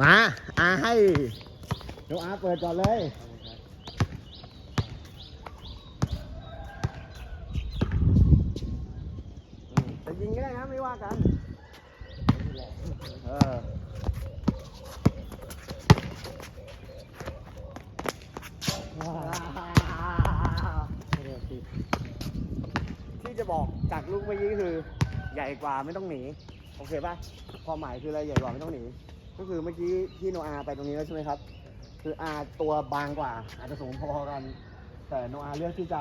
มาอาให้น้องอาเปิดก่อนเลยจะยิงก็ได้นะไม่ว่ากันเออที่จะบอกจากลูกเมื่อกี้คือ ใหญ่กว่าไม่ต้องหนี โอเคป่ะความหมายคืออะไรใหญ่กว่าไม่ต้องหนี ก็คือเมื่อกี้ที่โนอาไปตรงนี้แล้วใช่ไหมครับ คืออาตัวบางกว่า อาจจะสูงพอๆกัน แต่โนอาเลือกที่จะ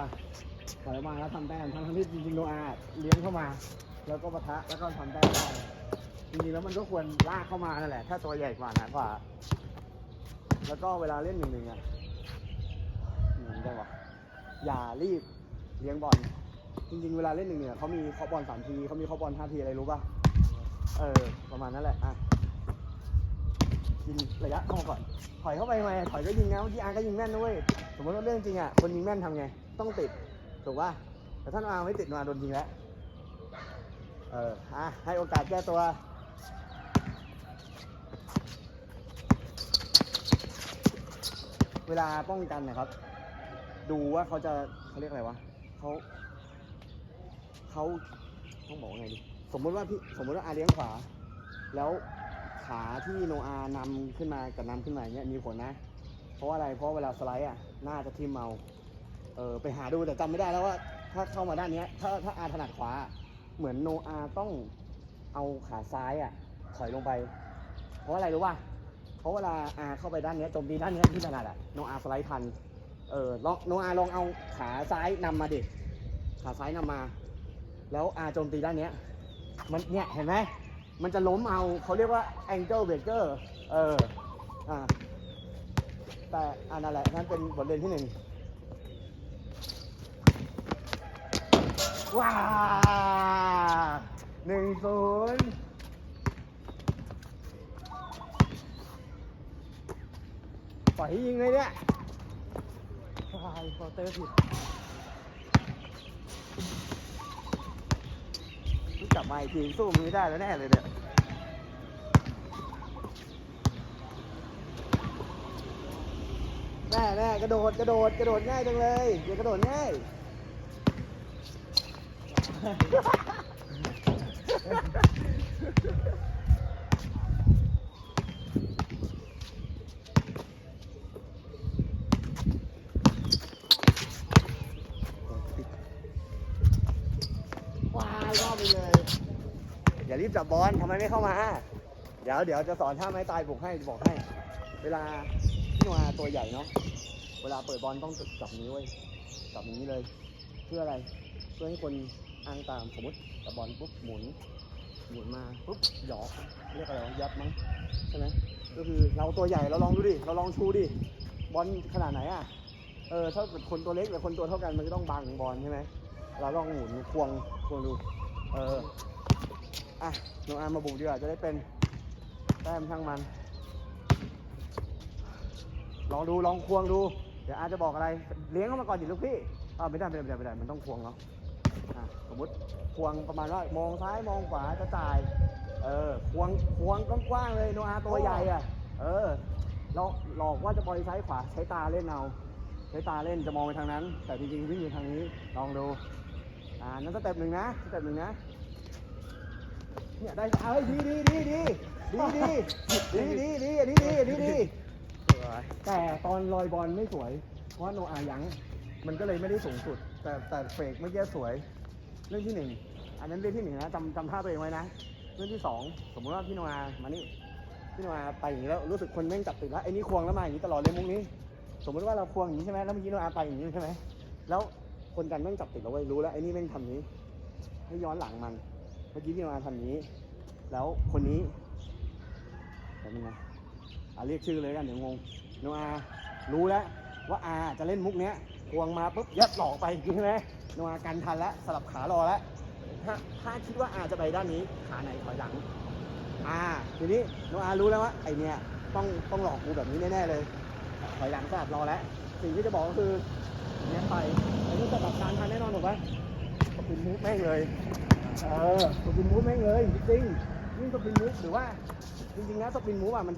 ถอยมาแล้วทำแต้มทั้งที่จริงๆโนอาเลี้ยงเข้ามา แล้วก็ปะทะแล้วก็ทำแต้มได้จริงๆแล้วมันก็ควรลากเข้ามานั่นแหละ ถ้าตัวใหญ่กว่าหนากว่า แล้วก็เวลาเล่นหนึ่งหนึ่งอะหนึ่งได้ปะอย่ารีบเลี้ยงบอลจริงๆ เวลาเล่นหนึ่งเนี่ยเขามีเคาะบอลสามทีเขามีเคาะบอลห้าทีอะไรรู้ป่ะ เออ ประมาณนั้นแหละ อะ ยิงระยะเข้ามาก่อน ถอยเข้าไปทำไมถอยก็ยิงนะเมื่อกี้อาร์ก็ยิงแม่นนะเว้ยสมมติว่าเรื่องจริงอะคนยิงแม่นทำไง ต้องติดถูกป่ะแต่ถ้านอาร์ไม่ติดอาโดนยิงแล้วเอออะให้โอกาสแก้ตัวเวลาป้องกันนะครับ ดูว่าเขาจะเขาเรียกอะไรวะเขาเขาต้องบอกว่าไงดี สมมติว่าพี่สมมติว่าอาเลี้ยงขวา แล้ว ขาที่โนอานำขึ้นมากับนำขึ้นมาอย่างเงี้ยมีผลนะ เพราะว่าอะไรเพราะเวลาสไลด์อะน่าจะทิ่มเมาเออไปหาดูแต่จำไม่ได้แล้วว่า ถ้าเข้ามาด้านเนี้ยถ้าถ้าอาถนัดขวา เหมือนโนอาต้องเอาขาซ้ายอะถอยลงไป เพราะอะไรรู้ป่ะเพราะเวลาอาเข้าไปด้านเนี้ยโจมตีด้านเนี้ยที่ถนัดอะโนอาสไลด์ทันเออลองโนอาลองเอาขาซ้ายนำมาดิขาซ้ายนำมา แล้วอาโจมตีด้านเนี้ยมันเนี่ยเห็นไหม มันจะล้มเอาเขาเรียกว่า angle breaker เอออ่าแต่อันนั่นแหละนั่นเป็นบทเรียนที่หนึ่งว้าหนึ่งศูนย์ปล่อยยิงเลยเนี่ยฟายเคาน์เตอร์ผิด กลับมาอีกทีสู้มันไม่ได้แล้วแน่เลยเนี่ยแน่แน่กระโดดกระโดดกระโดดง่ายจังเลยอย่ากระโดดง่าย ว้ายรอบไปเลย อย่ารีบ จับบอลทำไมไม่เข้ามา เดี๋ยวเดี๋ยวจะสอนท่าไม้ตายบุกให้บอกให้ เวลาพี่วาตัวใหญ่เนาะ เวลาเปิดบอลต้องจับนิ้ไว้ย จับนี้เลย เพื่ออะไร เพื่อให้คนอ้างตามสมมติจับบอลปุ๊บหมุน หมุนมาปุ๊บหยอกเรียกอะไรวะยัดมั้งใช่ไหมก็คือเราตัวใหญ่เราลองดูดิ เราลองชูดิ บอลขนาดไหนอะ เออถ้าเกิดคนตัวเล็กหรือคนตัวเท่ากันมันก็ต้องบังบอลใช่ไหมเราลองหมุนควงควงดู เออ อะน้องอาร์มมาบุกดีกว่าจะได้เป็นแต้มช่างมัน ลองดูลองควงดู เดี๋ยวอาร์จะบอกอะไร เลี้ยงเข้ามาก่อนดิลูกพี่อ้าไม่ได้ไม่ได้ไม่ได้ไม่ได้มันต้องควงเนาะอะสมมติควงประมาณว่ามองซ้ายมองขวาจะจ่าย เออควงควงกว้างๆเลยโนอาตัวใหญ่อะ เออเราหลอกว่าจะบอลซ้ายขวาใช้ตาเล่นเอาใช้ตาเล่นจะมองไปทางนั้น แต่จริงๆวิ่งอยู่ทางนี้ลองดูอ่านั่นสเต็ปหนึ่งนะสเต็ปหนึ่งนะ เนี่ยได้เอ้ยดีดีดีดีดีดีดีดีดีอันนี้ดีอันนี้ดีแต่ตอนลอยบอลไม่สวย เพราะโนอายัง มันก็เลยไม่ได้สูงสุด แต่แต่เฟกเมื่อกี้สวย เรื่องที่หนึ่งอันนั้นเรื่องที่หนึ่งนะจำจำท่าตัวเองไว้นะ เรื่องที่สองสมมติว่าพี่โนอามานี่พี่โนอาไปอย่างนี้แล้วรู้สึกคนแม่งจับติดแล้วไอ้นี่ควงแล้วมาอย่างนี้ตลอดเลยมุกนี้ สมมติว่าเราควงอย่างนี้ใช่ไหมแล้วเมื่อกี้โนอาไปอย่างนี้ใช่ไหมแล้วคนกันแม่งจับติดเราไว้รู้แล้วไอ้นี่แม่งทำนี้ให้ย้อนหลังมัน มื่อกี้พี่โนอาทำนี้ แล้วคนนี้แบบนึงนะอะเรียกชื่อเลยกันเดี๋ยวงงโนอารู้แล้วว่าอาจะเล่นมุกเนี้ยควงมาปุ๊บยัดหลอกไปใช่ไหมโนอากันทันแล้วสลับขารอแล้วถ้าถ้าคิดว่าอาจะไปด้านนี้ขาไหนถอยหลังอ่าทีนี้โนอารู้แล้วว่าไอเนี้ยต้องต้องหลอกกูแบบนี้แน่ๆเลยถอยหลังสลับรอแล้วสิ่งที่จะบอกก็คือเนี้ยไปไอ้นี่จะตัดการทันแน่นอนถูกไหมสปินมูฟแม่งเลย เออสปินมูฟแม่งเลยจริงๆยิ่งเป็นมูฟหรือว่าจริงๆแล้วเป็นมูฟอะมัน